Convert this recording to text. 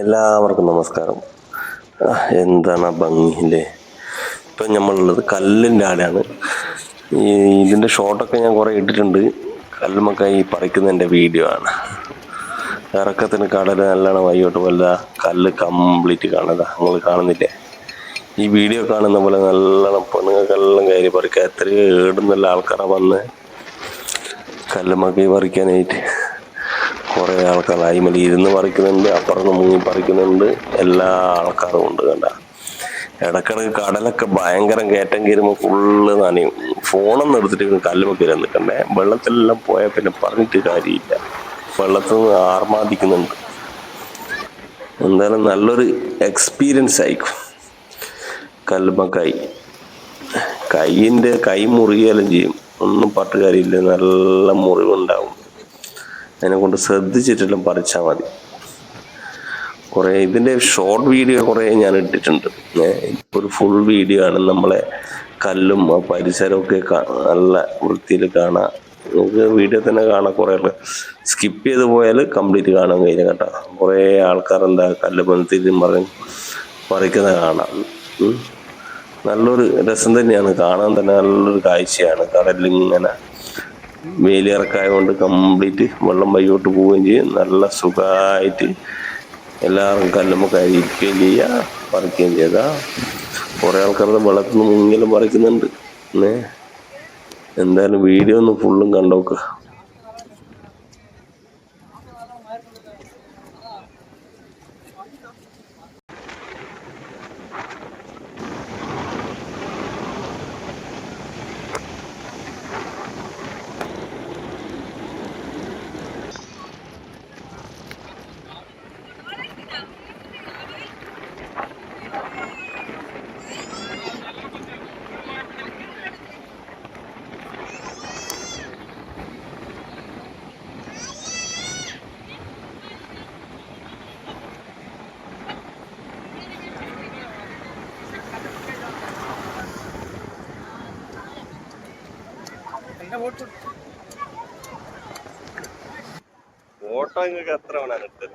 എല്ലാവർക്കും നമസ്കാരം. എന്താണ് ആ അല്ലേ ഇപ്പം നമ്മളുള്ളത് കല്ലിന്റെ ആടെയാണ്. ഈ ഇതിന്റെ ഷോട്ടൊക്കെ ഞാൻ കുറേ ഇട്ടിട്ടുണ്ട്. കല്ലുമക്കായി പറിക്കുന്നതിന്റെ വീഡിയോ ആണ്. ഇറക്കത്തിന് കടൽ നല്ലോണം വൈകിട്ട് വല്ല കല്ല് കംപ്ലീറ്റ് കാണുക നിങ്ങൾ കാണുന്നില്ലേ? ഈ വീഡിയോ കാണുന്ന പോലെ നല്ലോണം പെണ്ണുങ്ങൾക്കെല്ലാം കയറി പറിക്കുക എത്രയോ ഏടുന്നല്ല ആൾക്കാരാണ് വന്ന് കല്ലുമൊക്കെ പറിക്കാനായിട്ട്. കുറേ ആൾക്കാർ അയിമലി ഇരുന്ന് പറിക്കുന്നുണ്ട് അപ്പുറത്ത് മുങ്ങി പറിക്കുന്നുണ്ട്. എല്ലാ ആൾക്കാരും ഉണ്ട് കണ്ട. ഇടക്കിടക്ക് കടലൊക്കെ ഭയങ്കര കയറ്റം കയറുമ്പോൾ ഫുള്ള് നനയും. ഫോണൊന്നും എടുത്തിട്ട് കല്ലുമൊക്കെ നിൽക്കണ്ടേ വെള്ളത്തിലെല്ലാം പോയാൽ പിന്നെ പറഞ്ഞിട്ട് കാര്യമില്ല. വെള്ളത്തിൽ നിന്ന് ആർമാദിക്കുന്നുണ്ട്. എന്തായാലും നല്ലൊരു എക്സ്പീരിയൻസ് ആയിരിക്കും. കല്ലുമക്കായി കൈയിന്റെ കൈ മുറിയാലും ചെയ്യും. ഒന്നും പട്ട് കാര്യമില്ല. നല്ല മുറിവുണ്ടാവും. അതിനെ കൊണ്ട് ശ്രദ്ധിച്ചിട്ടെല്ലാം പറിച്ചാൽ മതി. കുറേ ഇതിന്റെ ഷോർട്ട് വീഡിയോ കുറേ ഞാൻ ഇട്ടിട്ടുണ്ട്. ഒരു ഫുൾ വീഡിയോ ആണ് നമ്മളെ കല്ലും ആ പരിസരമൊക്കെ നല്ല വൃത്തിയിൽ കാണാം. നമുക്ക് വീഡിയോ തന്നെ കാണാം കുറേ സ്കിപ്പ് ചെയ്ത് പോയാൽ കംപ്ലീറ്റ് കാണാൻ കഴിഞ്ഞ കേട്ടോ. കുറേ ആൾക്കാർ എന്താ കല്ല് ബന്ധത്തിലും പറഞ്ഞ് പറിക്കുന്നത് കാണാം. നല്ലൊരു രസം തന്നെയാണ്. കാണാൻ തന്നെ നല്ലൊരു കാഴ്ചയാണ്. കടലിൽ ഇങ്ങനെ വേലിയിറക്കായതുകൊണ്ട് കംപ്ലീറ്റ് വെള്ളം വൈകോട്ട് പോവുകയും ചെയ്യും. നല്ല സുഖമായിട്ട് എല്ലാവർക്കും കല്ലുമ്പോൾ ഇരിക്കുകയും ചെയ്യുക പറിക്കുകയും ചെയ്താ. കുറേ ആൾക്കാരുടെ വെള്ളത്തിൽ നിന്ന് മുങ്ങിലും പറിക്കുന്നുണ്ട്. ഏ എന്തായാലും വീഡിയോ ഒന്ന് ഫുള്ളും കണ്ടോക്ക് ഫോട്ടോ നിങ്ങൾക്ക് എത്ര വേണം എടുത്തത്